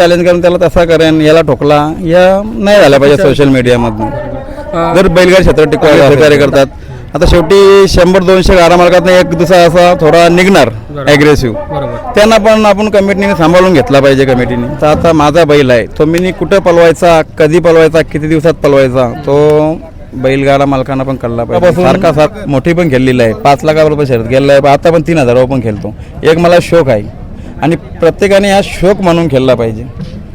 Challenge करून त्याला तसा करेन याला ठोकला या नाही झाल्या पाहिजे सोशल मीडियामधून जर बैलगाडी क्षेत्रात टिकवायला सहकार्य करतात. आता शेवटी शंभर दोनशे गाडा मालकात एक दुसरा असा थोडा निघणार ॲग्रेसिव्ह त्यांना पण आपण कमिटीने सांभाळून घेतला पाहिजे कमिटीने तर आता माझा बैल आहे तो मी कुठं पलवायचा कधी पलवायचा किती दिवसात पलवायचा तो बैलगाडा मालकांना पण कळला पाहिजे. सारखा साथ मोठी पण खेळलेला आहे. पाच लाखावर शर्यत गेलेला आहे. आता पण तीन हजारावर पण खेळतो. एक मला शौक आहे. आणि प्रत्येकाने हा शौक म्हणून खेळला पाहिजे.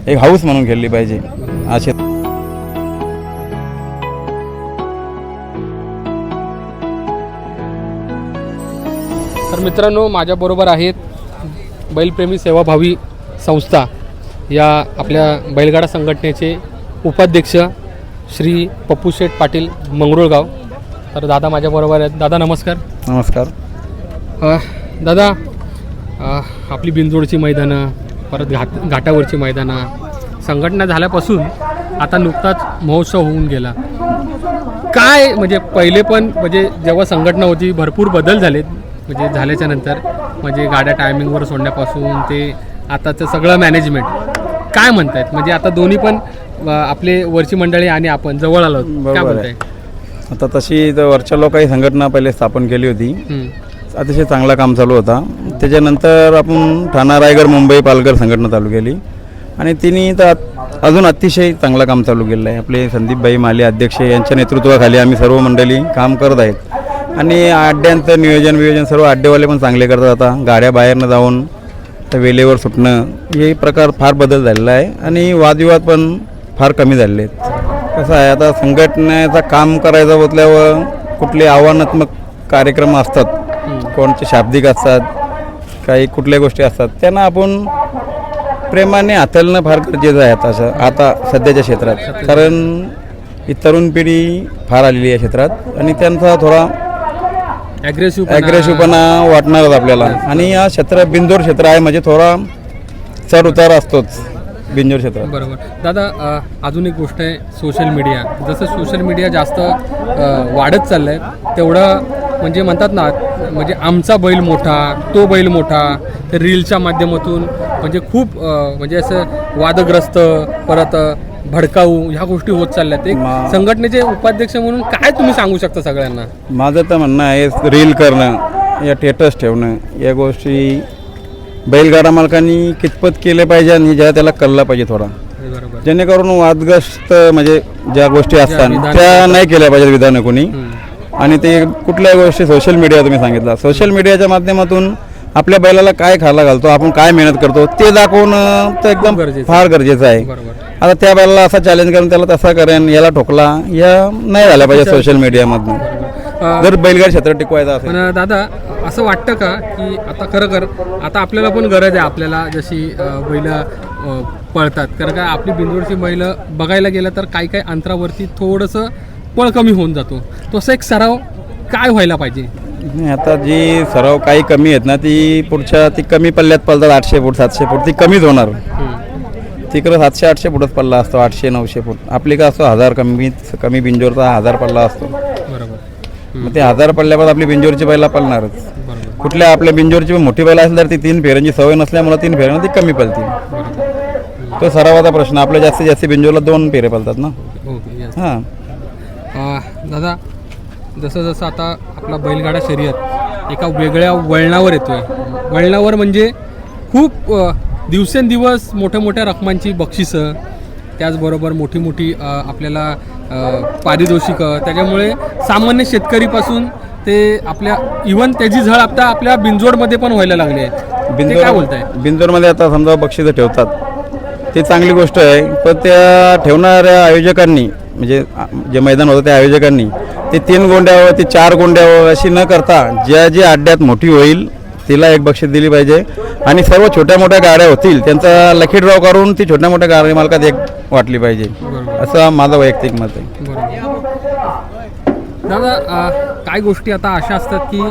एक हाऊस म्हणून खेळली पाहिजे. असे तर मित्रांनो माझ्याबरोबर आहेत बैलप्रेमी सेवाभावी संस्था या आपल्या बैलगाडा संघटनेचे उपाध्यक्ष श्री पप्पू शेठ पाटील मंगरुळगाव. तर दादा माझ्याबरोबर आहेत. दादा नमस्कार. नमस्कार. दादा आपली बिनजोडची मैदानं परत घाट घाटावरची मैदानं. संघटना झाल्यापासून आता नुकताच महोत्सव होऊन गेला. काय म्हणजे पहिले पण म्हणजे जेव्हा संघटना होती भरपूर बदल झालेत म्हणजे झाल्याच्यानंतर म्हणजे गाड्या टायमिंगवर सोडण्यापासून ते आताचं सगळं मॅनेजमेंट काय म्हणतायत? म्हणजे आता दोन्ही पण आपले वरची मंडळी आणि आपण जवळ आलो. काय म्हणताय. आता तशी तर वरच्या लोकांनी संघटना पहिले स्थापन केली होती. अतिशय चांगला काम चालू होता. त्याच्यानंतर आपण ठाणा रायगड मुंबई पालघर संघटना चालू केली. आणि तिने तर अजून अतिशय चांगलं काम चालू केलेलं आहे. आपले संदीपबाई माले अध्यक्ष यांच्या नेतृत्वाखाली आम्ही सर्व मंडळी काम करत आहेत. आणि आड्ड्यांचं नियोजन वियोजन सर्व अड्डेवाले पण चांगले करतात. आता गाड्या बाहेरनं जाऊन तर वेळेवर सुटणं हे प्रकार फार बदल झालेला आहे. आणि वादविवाद पण फार कमी झालेले आहेत. कसं आहे आता संघटनेचं काम करायचं म्हटल्यावर कुठले आव्हानात्मक कार्यक्रम असतात कोणते शाब्दिक असतात काही कुठल्या गोष्टी असतात त्यांना आपण प्रेमाने हाताळणं फार गरजेचं आहे आता असं आता सध्याच्या क्षेत्रात. कारण ही तरुण पिढी फार आलेली आहे क्षेत्रात आणि त्यांचा थोडा ॲग्रेसिव्ह ॲग्रेसिव्हपणा वाटणारच आपल्याला. आणि हा क्षेत्र बिंदोर क्षेत्र आहे म्हणजे थोडा चढ उतार असतोच बिंदोर क्षेत्रात बरोबर. दादा अ, अजून एक गोष्ट आहे सोशल मीडिया. जसं सोशल मीडिया जास्त अ, वाढत चाललं आहे तेवढं म्हणजे म्हणतात ना म्हणजे आमचा बैल मोठा तो बैल मोठा तर रीलच्या माध्यमातून म्हणजे खूप म्हणजे असं वादग्रस्त परत भडकाऊ ह्या गोष्टी होत चालल्यात. एक मा- संघटनेचे उपाध्यक्ष म्हणून काय तुम्ही सांगू शकता सगळ्यांना? माझं तर म्हणणं आहे रील करणं या टेटस ठेवणं या गोष्टी बैलगाडा मालकांनी कितपत केले पाहिजे आणि ज्या त्याला कळलं पाहिजे थोडा. जेणेकरून वादग्रस्त म्हणजे ज्या गोष्टी असतात त्या नाही केल्या पाहिजेत विधानं कोणी. आणि ते कुठल्याही गोष्टी सोशल मीडिया तुम्ही सांगितलं. सोशल मीडियाच्या माध्यमातून आपल्या बैलाला काय खायला घालतो आपण काय मेहनत करतो ते दाखवणं तर एकदम गरजेचं. फार गरजेचं आहे. आता त्या बैलाला असा चॅलेंज करून त्याला तसा करेन याला ठोकला या नाही झाल्या पाहिजे सोशल मीडियामधून जर बैलगाडी क्षेत्र टिकवायचं असेल. पण दादा असं वाटतं का की आता खरं कर आता आपल्याला पण गरज आहे आपल्याला जशी बैल पळतात. कारण का आपली बिंदूरची बैल बघायला गेलं तर काही काही अंतरावरती थोडंसं पळ कमी होऊन जातो. तसं एक सराव काय व्हायला पाहिजे? नाही आता जी सराव काही कमी आहेत ना ती पुढच्या ती कमी पल्ल्यात पळतात आठशे फूट सातशे फूट ती कमीच होणार. तिकडं सातशे आठशे फुटच पल्ला असतो आठशे नऊशे फूट. आपली का असतो हजार कमी कमी बिंजोरचा हजार पल्ला असतो. बरोबर. मग ते हजार पडल्यावर आपली बिंजोरची बैला पळणारच. कुठल्या आपल्या बिंजोरची मोठी बैल असेल तर ती तीन फेऱ्यांची सवय नसल्यामुळे तीन फेऱ्यांना ती कमी पळतील बरोबर. तो सरावाचा प्रश्न आपल्या जास्तीत जास्त बिंजोरला दोन फेरे पळतात ना. yes. हां. अ, दादा जसं जसं आता आपला बैलगाडा शर्यत एका वेगळ्या वळणावर येतोय. वळणावर म्हणजे खूप दिवसेंदिवस मोठ्या मोठ्या रकमांची बक्षिसं त्याचबरोबर मोठी मोठी आपल्याला पारितोषिकं त्याच्यामुळे सामान्य शेतकरीपासून ते आपल्या इवन त्याची झळ आता आपल्या बिंजोडमध्ये पण व्हायला लागली आहे. ते काय बोलताय? बिंदोरमध्ये आता समजा बक्षिसं ठेवतात. ती चांगली गोष्ट आहे पण त्या ठेवणाऱ्या आयोजकांनी म्हणजे जे मैदान होतं त्या आयोजकांनी ते तीन गोंड्यावर ते चार गोंड्यावर अशी न करता ज्या ज्या अड्ड्यात मोठी होईल तिला एक बक्षीस दिली पाहिजे. आणि सर्व छोट्या मोठ्या गाड्या होतील त्यांचा लकी ड्रॉ करून ती छोट्या मोठ्या गाड्या मालकात एक वाटली पाहिजे. असं माझं वैयक्तिक मत आहे. दादा काय गोष्टी आता अशा असतात की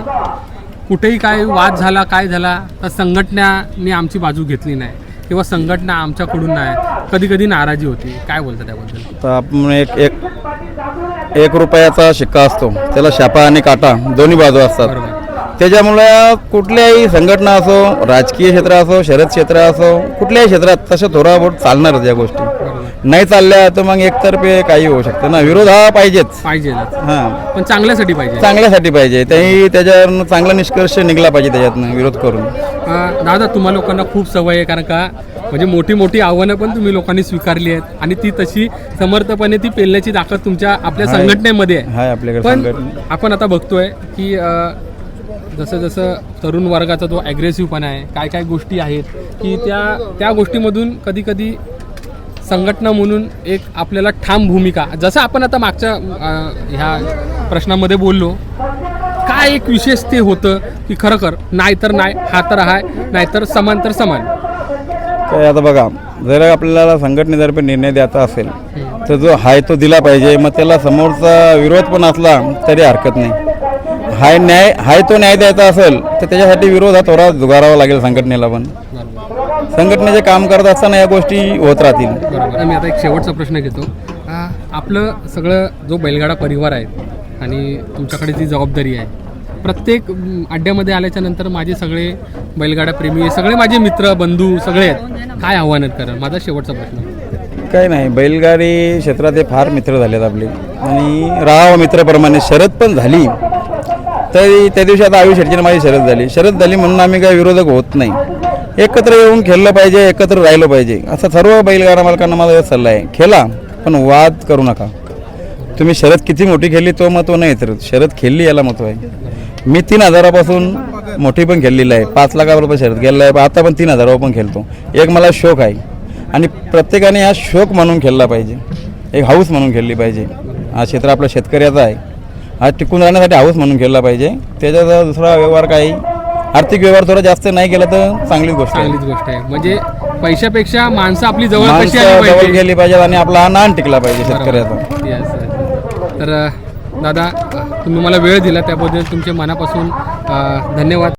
कुठेही काय वाद झाला काय झाला तर संघटनाने आमची बाजू घेतली नाही. किंवा संघटना आमच्याकडून नाही. कधी कधी नाराजी होती. काय बोलता त्याबद्दल? तर आपण एक एक एक रुपयाचा शिक्का असतो. त्याला शापा आणि काटा दोन्ही बाजू असतात. बरोबर. त्याच्यामुळं कुठल्याही संघटना असो राजकीय क्षेत्र असो शरद क्षेत्र असो कुठल्याही क्षेत्रात तशा थोराबोट चालणारच या गोष्टी. नाही चालल्या तर मग एकतर्फे काही होऊ शकतं ना. विरोध हा पाहिजेच. पाहिजे हां. पण चांगल्यासाठी पाहिजे. चांगल्यासाठी पाहिजे. त्याही त्याच्यावर चांगला निष्कर्ष निघला पाहिजे त्याच्यातनं विरोध करून. अ, दादा तुम्हा लोकांना खूप सवय आहे कारण का म्हणजे मोठी मोठी आव्हानं पण तुम्ही लोकांनी स्वीकारली आहेत. आणि ती तशी समर्थपणे ती पेलण्याची ताकद तुमच्या आपल्या. संघटनेमध्ये आहे. पण आपण आता बघतोय की जसं जसं तरुण वर्गाचा जो ॲग्रेसिव्हपणा आहे काय काय गोष्टी आहेत की त्या त्या गोष्टीमधून कधी कधी संघटना म्हणून एक आपल्याला ठाम भूमिका जसं आपण आता मागच्या ह्या प्रश्नामध्ये बोललो काय एक विशेष ते होतं की खरं नाही तर नाही हा तर हाय नाहीतर समान तर समान. तर आता बघा जर आपल्याला संघटनेतर्फे निर्णय द्यायचा असेल तर जो हाय तो दिला पाहिजे. मग त्याला समोरचा विरोध पण असला तरी हरकत नाही. हाय न्याय हाय तो न्याय द्यायचा असेल तर त्याच्यासाठी विरोध हा थोडा जुगारावा लागेल संघटनेला पण. संघटनेचे काम करत असताना या गोष्टी होत राहतील. बरोबर. मी आता एक शेवटचा प्रश्न घेतो. आपलं सगळं जो बैलगाडा परिवार आहे आणि तुमच्याकडे जी जबाबदारी आहे प्रत्येक अड्ड्यामध्ये आल्याच्यानंतर माझे सगळे बैलगाडा प्रेमी सगळे माझे मित्र बंधू सगळे आहेत. काय आव्हान आहेत करा माझा शेवटचा प्रश्न. काही नाही बैलगाडी क्षेत्रात हे फार मित्र झालेत आपले. आणि राव मित्रप्रमाणे शरद पण झाली. तरी त्या दिवशी आता आयुष शेटची माझी शरद झाली. शरद झाली म्हणून आम्ही काही विरोधक होत नाही. एकत्र येऊन खेळलं पाहिजे एकत्र राहिलं पाहिजे. असा सर्व बैलगाडा मालकांना माझा एक सल्ला आहे. खेळा पण वाद करू नका. तुम्ही शरद किती मोठी खेळली तो महत्त्व नाही तर. शरद खेळली याला महत्त्व आहे. मी तीन हजारापासून मोठी पण खेळलेली आहे. पाच लाखापर्यंत शरद गेलेला आहे. आता पण तीन हजारावर पण खेळतो. एक मला शौक आहे. आणि प्रत्येकाने हा शौक म्हणून खेळला पाहिजे. एक हाऊस म्हणून खेळली पाहिजे. हा क्षेत्र आपल्या शेतकऱ्याचा आहे. हा टिकून राहण्यासाठी हाऊस म्हणून खेळला पाहिजे. त्याचा दुसरा व्यवहार काही. आर्थिक व्यवहार थोडा जास्त नाही केला तर चांगलीच गोष्ट आहे. चांगलीच गोष्ट आहे. म्हणजे पैशापेक्षा माणसं आपली जवळ कशी माणसं आली जवळ पाहिजे? गेली पाहिजे आणि आपला हा नान टिकला पाहिजे शेतकऱ्याचा. Yes. तर दादा तुम्ही मला वेळ दिला त्याबद्दल तुमचे मनापासून धन्यवाद.